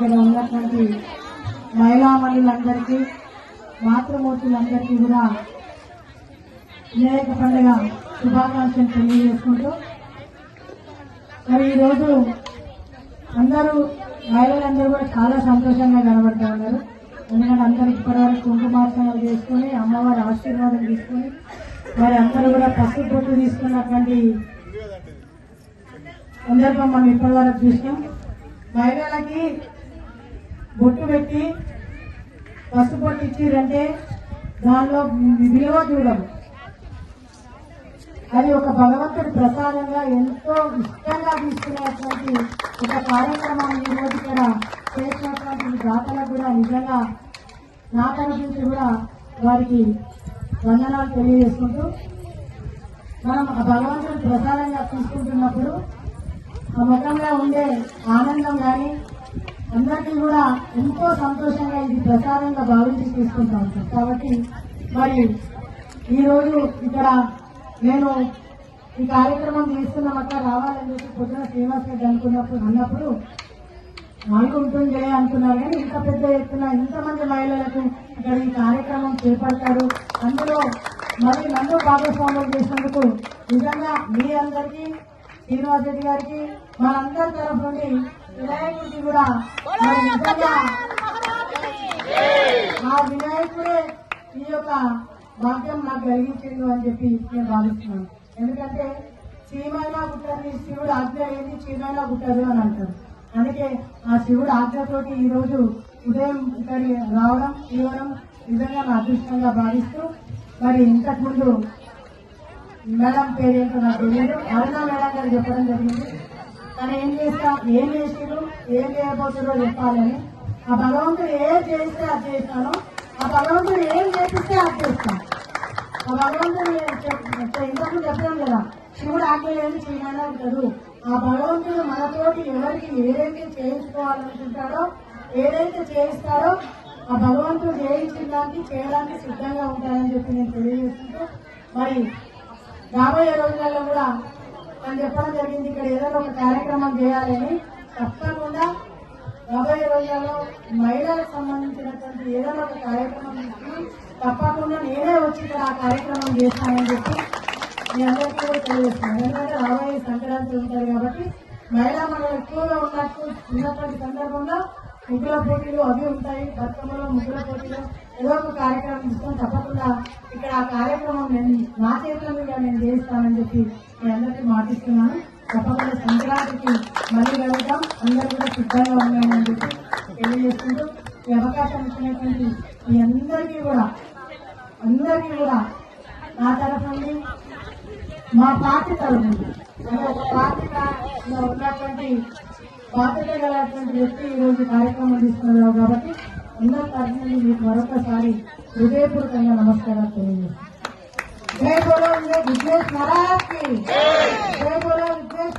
ఇక్కడ ఉన్నటువంటి మహిళామణులందరికీ మాతృమూర్తులందరికీ కూడా వినాయక పండుగ శుభాకాంక్షలు తెలియజేసుకుంటూ మరి ఈరోజు అందరూ మహిళలందరూ కూడా చాలా సంతోషంగా కనబడుతూ ఉన్నారు. ఎందుకంటే అందరూ ఇప్పటివరకు కుంకుమార్చనలు చేసుకొని అమ్మవారి ఆశీర్వాదం తీసుకొని మరి అందరూ కూడా పసుపు పొట్టు తీసుకున్నటువంటి సందర్భం మనం ఇప్పటివరకు చూసినాం. మహిళలకి బొట్టు పెట్టి పసుపు బొట్టు ఇచ్చిరంటే దానిలో విలువ చూడము అది ఒక భగవంతుడి ప్రసాదంగా ఎంతో ఇష్టంగా తీసుకునేటువంటి ఒక కార్యక్రమాన్ని ఈరోజు రోజు ఇక్కడ చేసినటువంటి దాతలకు కూడా నిజంగా నా తరఫు నుంచి కూడా వారికి వందనాలు తెలియజేసుకుంటూ మనం ఆ భగవంతుడి ప్రసాదంగా తీసుకుంటున్నప్పుడు ఆ ముఖంలో ఉండే ఆనందం కానీ అందరికీ కూడా ఎంతో సంతోషంగా ఇది ప్రసాదంగా భావించి తీసుకుంటాం సార్. కాబట్టి మరి ఈరోజు ఇక్కడ నేను ఈ కార్యక్రమం తీసుకున్నాం అట్లా రావాలని చెప్పి పొద్దున శ్రీనివాస్ రెడ్డి అనుకున్నప్పుడు అన్నప్పుడు నాకు ఉంటుంది అనుకున్నారు. కానీ ఇంత పెద్ద ఎత్తున ఇంతమంది మహిళలకు ఇక్కడ ఈ కార్యక్రమం చేపడతారు. అందులో మరి నన్ను భాగస్వామ్యం చేసినందుకు నిజంగా మీ అందరికీ శ్రీనివాస్ రెడ్డి గారికి మనందరి తరఫు నుండి వినాయకుడికి కూడా ఆ వినాయకుడే ఈ యొక్క భాగ్యం నాకు కలిగించిండు అని చెప్పి నేను భావిస్తున్నాను. ఎందుకంటే చీమైనా పుట్టని శివుడు ఆజ్ఞ ఏంది? చీమైనా పుట్టదు అని అంటారు. అందుకే ఆ శివుడు ఆజ్ఞతోటి ఈ రోజు ఉదయం ఇక్కడి రావడం ఇవ్వడం నిజంగా నా అదృష్టంగా భావిస్తూ మరి ఇంతకు ముందు మేడం పేరేంటో నాకు తెలియదు. అరుణ మేడం గారు చెప్పడం జరిగింది. చేస్తా ఏం చేసిరు ఏం చేయబోతుందో చెప్పాలని. ఆ భగవంతుడు ఏం చేస్తే అది చేస్తాను ఆ భగవంతుడు ఏం చేపిస్తే అది చేస్తాను ఆ భగవంతుడు ఇంతకు చెప్పడం కదా శివుడు ఆజ్ఞ లేదు చేయమైనా ఆ భగవంతుడు మనతోటి ఎవరికి ఏదైతే చేయించుకోవాలనుకుంటాడో ఏదైతే చేయిస్తాడో ఆ భగవంతుడు చేయించడానికి చేయడానికి సిద్ధంగా ఉంటారని చెప్పి నేను తెలియజేస్తుంటూ మరి రాబోయే రోజులలో కూడా అని చెప్పడం జరిగింది ఇక్కడ ఏదైనా ఒక కార్యక్రమం చేయాలని తప్పకుండా రాబోయే రోజుల్లో మహిళలకు సంబంధించినటువంటి ఏదైనా ఒక కార్యక్రమం తీసుకుని తప్పకుండా నేనే వచ్చి ఇక్కడ ఆ కార్యక్రమం చేస్తానని చెప్పి మీ అందరికీ కూడా తెలియజేస్తున్నాను. ఎందుకంటే రాబోయే సంక్రాంతి ఉంటారు కాబట్టి మహిళా మనం ఎక్కువగా ఉన్నట్టు ఉన్నటువంటి సందర్భంలో ముగ్గుల పోటీలు అవి ఉంటాయి. బతుకమ్మలో ముగ్గుల పోటీలు. ఏదో ఒక కార్యక్రమం ఇస్తాం తప్పకుండా ఇక్కడ ఆ కార్యక్రమం నేను నా చేతుల మీద నేను చేస్తానని చెప్పి మీ అందరికీ మాటిస్తున్నాను. తప్పకుండా సంక్రాంతికి మళ్ళీ వెళ్తాం అందరూ కూడా సిద్ధంగా ఉన్నామని చెప్పి తెలియజేసుకుంటూ ఈ అవకాశం ఇచ్చినటువంటి మీ అందరికీ కూడా అందరికీ కూడా నా తరఫు నుండి మా పార్టీ తరఫు నుండి ఒక పార్టీగా ఉన్నటువంటి బాధ్యత గలటువంటి వ్యక్తి ఈరోజు కార్యక్రమం తీసుకున్నారు కాబట్టి అందరి తరఫు మీకు మరొకసారి హృదయపూర్వకంగా నమస్కారాలు తెలియజేస్తాను. జై బోలో విఘ్నేష్ మహారాజ్కి జై బోలో విఘ్నేష్